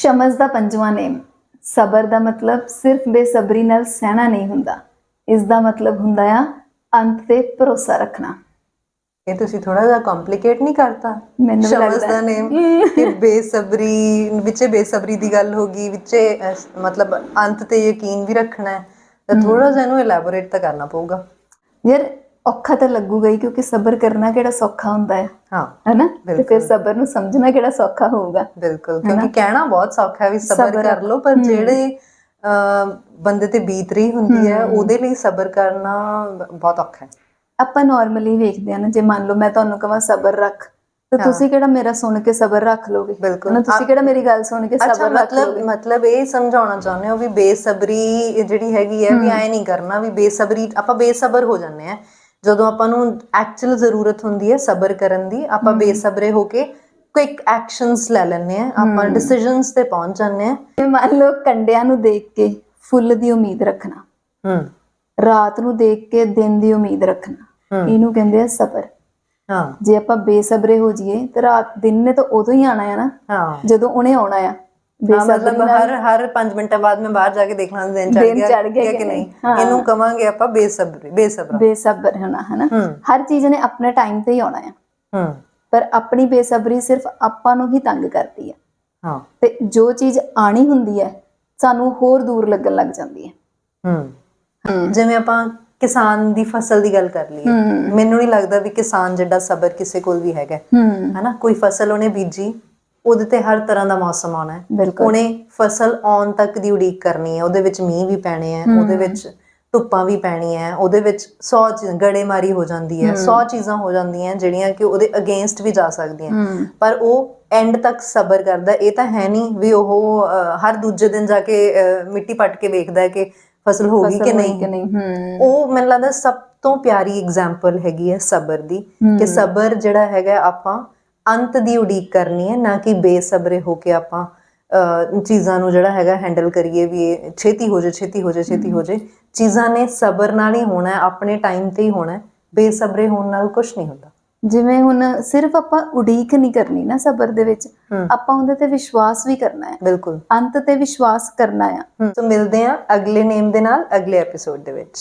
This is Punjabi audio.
ਸ਼ਮਸ ਦਾ ਪੰਜਵਾਂ ਨੇਮ। ਸਬਰ ਦਾ ਮਤਲਬ ਸਿਰਫ ਬੇਸਬਰੀ ਨਾਲ ਸਹਿਣਾ ਨਹੀਂ ਹੁੰਦਾ। ਇਸ ਦਾ ਮਤਲਬ ਹੁੰਦਾ ਆ ਅੰਤ ਤੇ ਭਰੋਸਾ ਰੱਖਣਾ। ਇਹ ਤੁਸੀਂ ਥੋੜਾ ਜਿਹਾ ਕੰਪਲਿਕੇਟ ਨਹੀਂ ਕਰਤਾ? ਮੈਨੂੰ ਲੱਗਦਾ ਦਾ ਨੇਮ। ਕਿ ਬੇਸਬਰੀ ਵਿੱਚੇ ਬੇਸਬਰੀ ਦੀ ਗੱਲ ਹੋ ਗਈ ਵਿੱਚੇ ਮਤਲਬ ਅੰਤ ਤੇ ਯਕੀਨ ਵੀ ਰੱਖਣਾ ਹੈ। ਤਾਂ ਥੋੜਾ ਜਿਹਾ ਇਹਨੂੰ ਇਲੈਬੋਰੇਟ ਤਾਂ ਕਰਨਾ ਪਊਗਾ। ਯਾਰ ਔਖਾ ਤਾਂ ਲੱਗੂਗਾ ਹੀ ਕਿਉਂਕਿ ਸਬਰ ਕਰਨਾ ਕਿਹੜਾ ਸੌਖਾ ਹੁੰਦਾ ਹੈ। ਹਾਂ ਹੈਨਾ? ਤੇ ਫਿਰ ਸਬਰ ਨੂੰ ਸਮਝਣਾ ਕਿਹੜਾ ਸੌਖਾ ਹੋਊਗਾ। ਬਿਲਕੁਲ ਕਿਉਂਕਿ ਕਹਿਣਾ ਬਹੁਤ ਸੌਖਾ ਹੈ ਵੀ ਸਬਰ ਕਰ ਲਓ ਪਰ ਜਿਹੜੇ ਬੰਦੇ ਤੇ ਬੀਤ ਰਹੀ ਹੁੰਦੀ ਹੈ ਉਹਦੇ ਲਈ ਸਬਰ ਕਰਨਾ ਬਹੁਤ ਔਖਾ ਹੈ। ਆਪਾਂ ਨਾਰਮਲੀ ਵੇਖਦੇ ਆ ਨਾ ਜੇ ਮੰਨ ਲਓ ਮੈਂ ਤੁਹਾਨੂੰ ਕਹਾਂ ਸਬਰ ਰੱਖ ਤੇ ਤੁਸੀਂ ਕਿਹੜਾ ਮੇਰਾ ਸੁਣ ਕੇ ਸਬਰ ਰੱਖ ਲੋਗੇ? ਬਿਲਕੁਲ। ਹਨਾ, ਤੁਸੀਂ ਕਿਹੜਾ ਮੇਰੀ ਗੱਲ ਸੁਣ ਕੇ ਸਬਰ ਰੱਖ ਮਤਲਬ ਲੋਗੇ? ਮਤਲਬ ਇਹ ਸਮਝਾਉਣਾ ਚਾਹੁੰਦੇ ਹੋ ਵੀ ਬੇਸਬਰੀ ਜਿਹੜੀ ਹੈਗੀ ਹੈ ਵੀ ਐ ਨਹੀਂ ਕਰਨਾ ਵੀ ਬੇਸਬਰੀ ਆਪਾਂ ਬੇਸਬਰ ਹੋ ਜਾਂਦੇ ਆ ਜਦੋਂ ਆਪਾਂ ਨੂੰ ਐਕਚੁਅਲ ਜ਼ਰੂਰਤ ਹੁੰਦੀ ਹੈ ਸਬਰ ਕਰਨ ਦੀ ਆਪਾਂ ਬੇਸਬਰੇ ਹੋ ਕੇ ਕੁਇਕ ਐਕਸ਼ਨਸ ਲੈ ਲੈਂਦੇ ਆ ਆਪਾਂ ਡਿਸੀਜਨਸ ਤੇ ਪਹੁੰਚ ਜਾਂਦੇ ਆ ਮੰਨ ਲਓ ਕੰਡਿਆਂ ਨੂੰ ਦੇਖ ਕੇ ਫੁੱਲ ਦੀ ਉਮੀਦ ਰੱਖਣਾ। ਹੂੰ ਰਾਤ ਨੂੰ ਦੇਖ ਕੇ ਦਿਨ ਦੀ ਉਮੀਦ ਰੱਖਣਾ। ਇਹਨੂੰ ਕਹਿੰਦੇ ਆ ਸਬਰ। ਹਾਂ। ਜੇ ਆਪਾਂ ਬੇਸਬਰੇ ਹੋ ਜਾਈਏ ਤੇ ਰਾਤ ਦਿਨ ਨੇ ਤਾਂ ਉਦੋਂ ਹੀ ਆਣਾ ਹੈ ਨਾ। ਹਾਂ। ਜਦੋਂ ਉਹਨੇ ਆਉਣਾ ਆ। ਹਾਂ, ਮਤਲਬ ਹਰ ਹਰ 5 ਮਿੰਟਾਂ ਬਾਅਦ ਮੈਂ ਬਾਹਰ ਜਾ ਕੇ ਦੇਖ ਲਾਂ ਦਿਨ ਚੜ ਗਿਆ ਕਿ ਨਹੀਂ। ਇਹਨੂੰ ਕਵਾਂਗੇ ਆਪਾਂ ਬੇਸਬਰੀ ਬੇਸਬਰਾ। ਬੇਸਬਰ ਹੋਣਾ ਹਨਾ? ਹੂੰ। ਹਰ ਚੀਜ਼ ਨੇ ਆਪਣੇ ਟਾਈਮ ਤੇ ਹੀ ਆਉਣਾ ਆ। ਹੂੰ। ਪਰ ਆਪਣੀ ਬੇਸਬਰੀ ਸਿਰਫ ਆਪਾਂ ਨੂੰ ਹੀ ਤੰਗ ਕਰਦੀ ਹੈ ਹਾਂ। ਤੇ ਜੋ ਚੀਜ਼ ਆਣੀ ਹੁੰਦੀ ਹੈ ਸਾਨੂੰ ਹੋਰ ਦੂਰ ਲੱਗਣ ਲੱਗ ਜਾਂਦੀ ਹੈ। ਹੂੰ। ਜਿਵੇਂ ਆਪਾਂ ਕਿਸਾਨ ਦੀ ਫਸਲ ਦੀ ਗੱਲ ਕਰ ਲਈਏ ਮੈਨੂੰ ਨਹੀਂ ਲੱਗਦਾ ਵੀ ਕਿਸਾਨ ਜਿੱਡਾ ਸਬਰ ਕਿਸੇ ਕੋਲ ਵੀ ਹੈਗਾ। ਹੂੰ। ਹੈਨਾ? ਕੋਈ ਫਸਲ ਉਹਨੇ ਬੀਜੀ ਉਹਦੇ ਤੇ ਹਰ ਤਰ੍ਹਾਂ ਦਾ ਮੌਸਮ ਆਉਣਾ ਹੈ। ਬਿਲਕੁਲ। ਉਹਨੇ ਫਸਲ ਆਉਣ ਤੱਕ ਦੀ ਉਡੀਕ ਕਰਨੀ ਹੈ। ਉਹਦੇ ਵਿੱਚ ਮੀਂਹ ਵੀ ਪੈਣੇ ਆ ਉਹਦੇ ਵਿੱਚ ਧੁੱਪਾਂ ਵੀ ਪੈਣੀਆਂ ਉਹਦੇ ਵਿੱਚ 100 ਗੜੇਮਾਰੀ ਹੋ ਜਾਂਦੀ ਹੈ। 100 ਚੀਜ਼ਾਂ ਹੋ ਜਾਂਦੀਆਂ ਜਿਹੜੀਆਂ ਕਿ ਉਹਦੇ ਅਗੇਂਸਟ ਵੀ ਜਾ ਸਕਦੀਆਂ। ਹੂੰ। ਪਰ ਉਹ ਐਂਡ ਤੱਕ ਸਬਰ ਕਰਦਾ ਇਹ ਤਾਂ ਹੈ ਨਹੀਂ ਵੀ ਉਹ ਹਰ ਦੂਜੇ ਦਿਨ ਜਾ ਕੇ ਮਿੱਟੀ ਪੱਟ ਕੇ ਵੇਖਦਾ ਹੈ ਕਿ ਫਸਲ ਹੋ ਗਈ ਕਿ ਨਹੀਂ। ਨਹੀਂ? ਹੂੰ। ਉਹ ਮੈਨੂੰ ਲੱਗਦਾ ਸਭ ਤੋਂ ਪਿਆਰੀ ਐਗਜ਼ਾਮਪਲ ਹੈਗੀ ਹੈ ਸਬਰ ਦੀ। ਕਿ ਸਬਰ ਜਿਹੜਾ ਹੈਗਾ ਆਪਾਂ ਅੰਤ ਦੀ ਉਡੀਕ ਕਰਨੀ ਹੈ ਨਾ ਕਿ ਬੇਸਬਰੇ ਹੋ ਕੇ ਆਪਾਂ ਚੀਜ਼ਾਂ ਨੂੰ ਜਿਹੜਾ ਹੈਗਾ ਹੈਂਡਲ ਕਰੀਏ ਵੀ ਇਹ ਛੇਤੀ ਹੋ ਜਾਏ ਛੇਤੀ ਹੋ ਜਾਏ ਛੇਤੀ ਹੋ ਜਾਏ। ਚੀਜ਼ਾਂ ਨੇ ਸਬਰ ਨਾਲ ਹੀ ਹੋਣਾ ਹੈ ਆਪਣੇ ਟਾਈਮ ਤੇ ਹੀ ਹੋਣਾ ਹੈ ਬੇਸਬਰੇ ਹੋਣ ਨਾਲ ਕੁਝ ਨਹੀਂ ਹੁੰਦਾ। ਜਿਵੇਂ ਹੁਣ ਸਿਰਫ ਆਪਾਂ ਉਡੀਕ ਨਹੀਂ ਕਰਨੀ ਨਾ ਸਬਰ ਦੇ ਵਿੱਚ ਆਪਾਂ ਉਹਦੇ ਤੇ ਵਿਸ਼ਵਾਸ ਵੀ ਕਰਨਾ ਹੈ। ਬਿਲਕੁਲ। ਅੰਤ ਤੇ ਵਿਸ਼ਵਾਸ ਕਰਨਾ ਆ। ਸੋ ਮਿਲਦੇ ਹਾਂ ਅਗਲੇ ਨੇਮ ਦੇ ਨਾਲ ਅਗਲੇ ਐਪੀਸੋਡ ਦੇ ਵਿੱਚ।